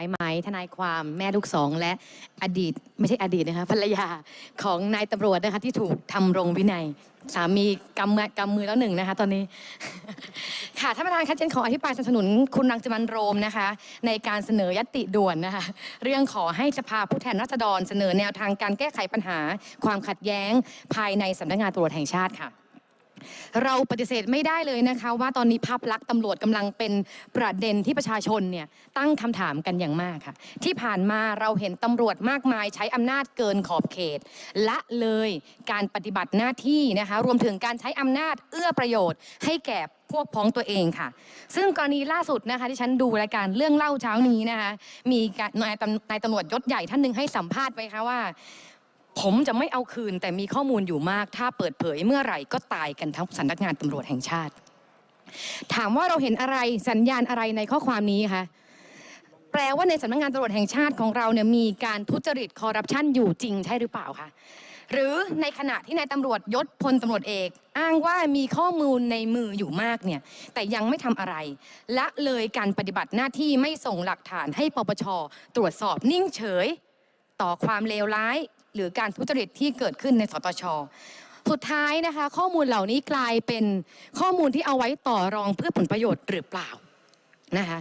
ายไหมทนายความแม่ลูกสองและอดีตไม่ใช่อดีตนะคะภรรยาของนายตำรวจนะคะที่ถูกทำรงวินัยสามีกำมือกำมือแล้วหนึ่งนะคะ ตอนนี้ ค่ะท่านประธานคะเจนขออภิปรายสนับสนุนคุณรังสิมันโรมนะคะ ในการเสนอยติด่วนนะคะ เรื่องขอให้สภาผู้แทนราษฎรเสนอแนวทางการแก้ไขปัญหา ความขัดแย้งภายในสำนักงานตำรวจแห่งชาติค่ะ เราปฏิเสธไม่ได้เลยนะคะ ว่าตอนนี้ภาพลักษณ์ตำรวจกำลังเป็นประเด็นที่ประชาชนเนี่ยตั้งคำถามกันอย่างมากค่ะ ที่ผ่านมาเราเห็นตำรวจมากมายใช้อำนาจเกินขอบเขต ละเลยการปฏิบัติหน้าที่นะคะรวมถึงการใช้อำนาจเอื้อประโยชน์ ให้แก่พวกพ้องตัวเองค่ะ ซึ่งกรณีล่าสุดนะคะที่ฉันดูรายการเรื่องเล่าเช้านี้นะคะมีนายตำนายตำรวจยศใหญ่ท่านหนึ่งให้สัมภาษณ์ไว้ค่ะว่า ผมจะไม่เอาคืนแต่มีข้อมูลอยู่มาก ถ้าเปิดเผยเมื่อไหร่ก็ตายกันทั้งสำนักงานตำรวจแห่งชาติ ถามว่าเราเห็นอะไรสัญญาณอะไรในข้อความนี้คะแปลว่าในสำนักงานตำรวจแห่งชาติของเราเนี่ยมีการทุจริตคอร์รัปชันอยู่จริงใช่หรือเปล่าคะหรือในขณะที่นายตำรวจยศพลตำรวจเอก อ้างว่ามีข้อมูลในมืออยู่มากเนี่ยแต่ยังไม่ทำอะไร ละเลยการปฏิบัติหน้าที่ไม่ส่งหลักฐานให้ปปชตรวจสอบนิ่งเฉย ต่อความเลวร้าย หรือการทุจริตที่เกิดขึ้นในสตชสุดท้ายนะคะ ข้อมูลเหล่านี้กลายเป็นข้อมูลที่เอาไว้ต่อรองเพื่อผลประโยชน์หรือเปล่านะคะ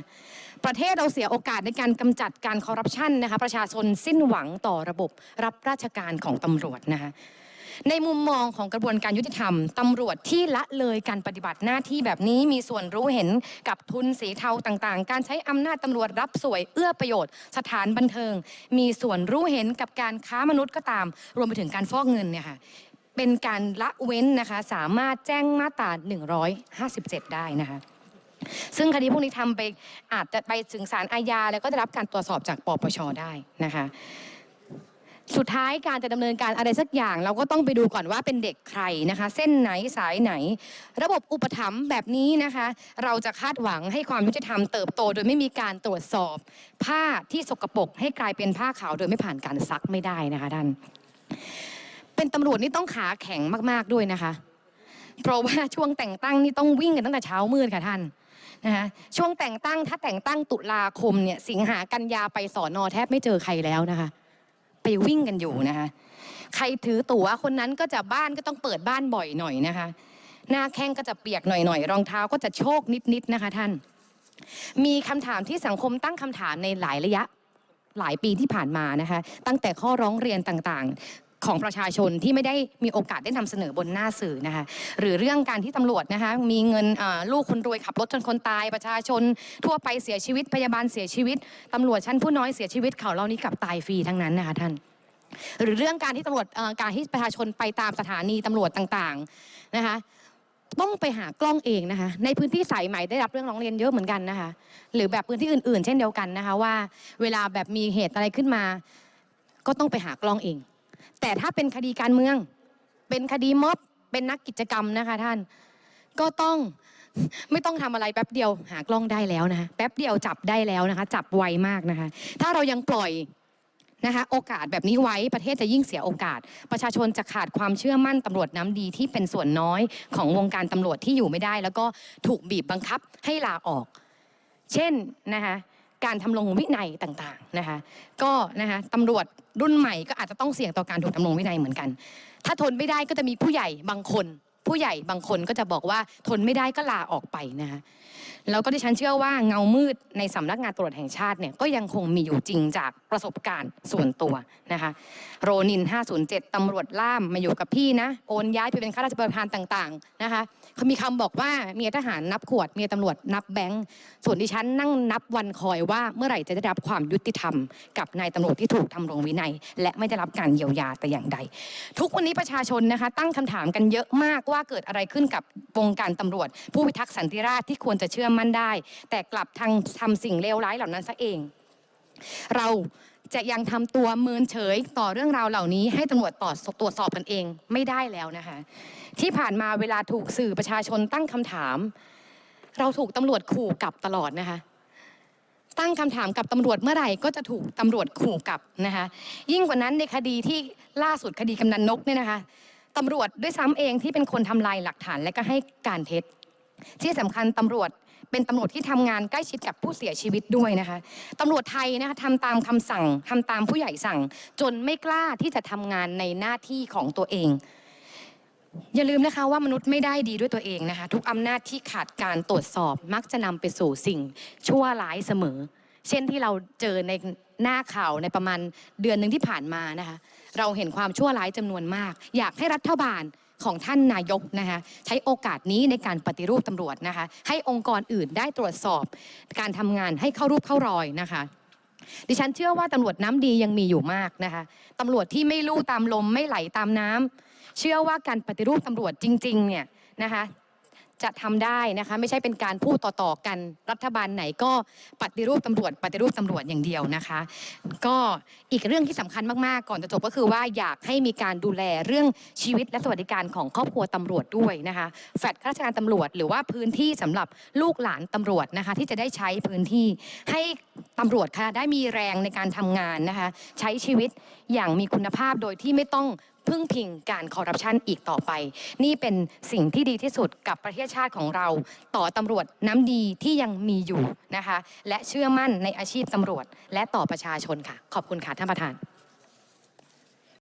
ประเทศเราเสียโอกาสในการกำจัดการคอร์รัปชันนะคะประชาชนสิ้นหวังต่อระบบรับราชการของตำรวจนะคะ ในมุมมองของกระบวนการยุติธรรมตำรวจที่ละเลยการปฏิบัติหน้าที่แบบนี้มีส่วนรู้เห็นกับทุนสีเทาต่างๆ การใช้อำนาจตำรวจรับสวยเอื้อประโยชน์ สถานบันเทิง มีส่วนรู้เห็นกับการค้ามนุษย์ก็ตาม รวมไปถึงการฟอกเงินเนี่ยค่ะเป็นการละเว้นนะคะสามารถแจ้งมาตรา 157 ได้นะคะซึ่งคดีพวกนี้ทำไปอาจจะไปถึงศาลอาญาแล้วก็ได้รับการตรวจสอบจากปปชได้นะคะ สุดท้ายการจะดำเนินการอะไรสักอย่าง เราก็ต้องไปดูก่อนว่าเป็นเด็กใครนะคะ เส้นไหนสายไหน ระบบอุปถัมภ์แบบนี้นะคะ เราจะคาดหวังให้ความยุติธรรมเติบโต โดยไม่มีการตรวจสอบ ผ้าที่สกปรกให้กลายเป็นผ้าขาวโดยไม่ผ่านการซักไม่ได้นะคะท่านเป็นตำรวจนี่ต้องขาแข็งมาก ๆด้วยนะคะ เพราะว่าช่วงแต่งตั้งนี่ต้องวิ่งกันตั้งแต่เช้ามืดค่ะท่านนะคะช่วงแต่งตั้งถ้าแต่งตั้งตุลาคมเนี่ยสิงหากันยาไปสอนอแทบไม่เจอใครแล้วนะคะ ไปวิ่งกันอยู่นะคะ ใครถือตั๋วคนนั้นก็จะบ้านก็ต้องเปิดบ้านบ่อยหน่อยนะคะ หน้าแข้งก็จะเปียกหน่อยๆรองเท้าก็จะโชคนิดๆนะคะท่าน มีคำถามที่สังคมตั้งคำถามในหลายระยะหลายปีที่ผ่านมานะคะ ตั้งแต่ข้อร้องเรียนต่าง ของประชาชนที่ไม่ได้มีโอกาสได้นำเสนอบนหน้าสื่อนะคะหรือเรื่องการที่ตำรวจนะคะมีเงินลูกคนรวยขับรถชนคนตายประชาชน ทั่วไปเสียชีวิตพยาบาลเสียชีวิตตำรวจชั้นผู้น้อยเสียชีวิตเขาเหล่านี้กลับตายฟรีทั้งนั้นนะคะท่านหรือเรื่องการที่ตำรวจการที่ประชาชนไปตามสถานีตำรวจต่างๆนะคะต้องไปหากล้องเองนะคะในพื้นที่สายใหม่ได้รับเรื่องร้องเรียนเยอะเหมือนกันนะคะหรือแบบพื้นที่อื่น ๆ เช่นเดียวกันนะคะว่า เวลาแบบมีเหตุอะไรขึ้นมา ก็ต้องไปหากล้องเอง แต่ถ้าเป็นคดีการเมือง เป็นคดีม็อบ เป็นนักกิจกรรมนะคะท่าน ก็ต้องไม่ต้องทำอะไรแป๊บเดียว หากล้องได้แล้วนะคะแป๊บเดียวจับได้แล้วนะคะ จับไวมากนะคะ ถ้าเรายังปล่อยนะคะโอกาสแบบนี้ไว้ประเทศจะยิ่งเสียโอกาส ประชาชนจะขาดความเชื่อมั่นตำรวจน้ำดีที่เป็นส่วนน้อยของวงการตำรวจที่อยู่ไม่ได้ แล้วก็ถูกบีบบังคับให้ลาออก เช่นนะคะ การทำลงวินัยต่างๆนะคะก็นะคะตำรวจรุ่นใหม่ก็อาจจะต้องเสี่ยงต่อการถูกทำลงวินัยเหมือนกัน ถ้าทนไม่ได้ก็จะมีผู้ใหญ่บางคน ผู้ใหญ่บางคนก็จะบอกว่าทนไม่ได้ก็ลาออกไปนะคะ แล้วก็ดิฉันเชื่อว่าเงามืดในสำนักงานตรวจแห่งชาติเนี่ยก็ยังคงมีอยู่จริงจากประสบการณ์ส่วนตัวนะคะโรนิน 507ตำรวจล่ามมาอยู่กับพี่นะโอนย้ายไปเป็นข้าราชการต่างๆนะคะเขามีคำบอกว่าเมียทหารนับขวดเมียตำรวจนับแบงค์ส่วนดิฉันนั่งนับวันคอยว่าเมื่อไหร่จะได้รับความยุติธรรม กับนายตำรวจที่ถูกทำรงวินัย และไม่ได้รับการเยียวยาแต่อย่างใด ทุกวันนี้ประชาชนนะคะตั้งคำถามกันเยอะมากว่าเกิดอะไรขึ้นกับวงการตำรวจ ผู้พิทักษ์สันติราษฎร์ที่ควรจะเชื่อมมันได้ แต่กลับทางทำสิ่งเลวร้ายเหล่านั้นซะเอง เราจะยังทำตัวเมินเฉยต่อเรื่องราวเหล่านี้ ให้ตำรวจต่อตรวจสอบกันเองไม่ได้แล้วนะคะ ที่ผ่านมาเวลาถูกสื่อประชาชนตั้งคำถาม เราถูกตำรวจขู่กลับตลอดนะคะตั้งคำถามกับตำรวจเมื่อไหร่ก็จะถูกตำรวจขู่กลับนะคะยิ่งกว่านั้นในคดีที่ล่าสุดคดีกำนันนกเนี่ยนะคะตำรวจด้วยซ้ำเองที่เป็นคนทำลายหลักฐานและก็ให้การเท็จ ที่สำคัญตำรวจเป็นตำรวจที่ทำงานใกล้ชิดกับผู้เสียชีวิตด้วยนะคะตำรวจไทยนะคะทำตามคำสั่งทำตามผู้ใหญ่สั่ง จนไม่กล้าที่จะทำงานในหน้าที่ของตัวเอง อย่าลืมนะคะว่ามนุษย์ไม่ได้ดีด้วยตัวเองนะคะทุกอำนาจที่ขาดการตรวจสอบมักจะนำไปสู่สิ่งชั่วร้ายเสมอ เช่นที่เราเจอในหน้าข่าวในประมาณเดือนหนึ่งที่ผ่านมานะคะเราเห็นความชั่วร้ายจำนวนมาก อยากให้รัฐบาล ของท่านนายกนะคะใช้โอกาสนี้ในการปฏิรูปตำรวจนะคะให้องค์กรอื่นได้ตรวจสอบ การทำงานให้เข้ารูปเข้ารอยนะคะดิฉันเชื่อว่าตำรวจน้ำดียังมีอยู่มากนะคะตำรวจที่ไม่ลู่ตามลมไม่ไหลตามน้ำเชื่อว่าการปฏิรูปตำรวจจริงๆเนี่ยนะคะ จะทำได้นะคะไม่ใช่เป็นการพูดต่อๆกันรัฐบาลไหนก็ปฏิรูปตำรวจ ปฏิรูปตำรวจอย่างเดียวนะคะ ก็อีกเรื่องที่สำคัญมากๆ ก่อนจะจบก็คือว่าอยากให้มีการดูแลเรื่องชีวิตและสวัสดิการของครอบครัวตำรวจด้วยนะคะแฟดข้าราชการตำรวจ หรือว่าพื้นที่สำหรับลูกหลานตำรวจนะคะที่จะได้ใช้พื้นที่ให้ตำรวจค่ะได้มีแรงในการทำงานนะคะใช้ชีวิตอย่างมีคุณภาพโดยที่ไม่ต้อง พึ่งพิงการคอร์รัปชันอีกต่อไป นี่เป็นสิ่งที่ดีที่สุดกับประเทศชาติของเรา ต่อตำรวจน้ำดีที่ยังมีอยู่นะคะ และเชื่อมั่นในอาชีพตำรวจ และต่อประชาชนค่ะ ขอบคุณค่ะท่านประธาน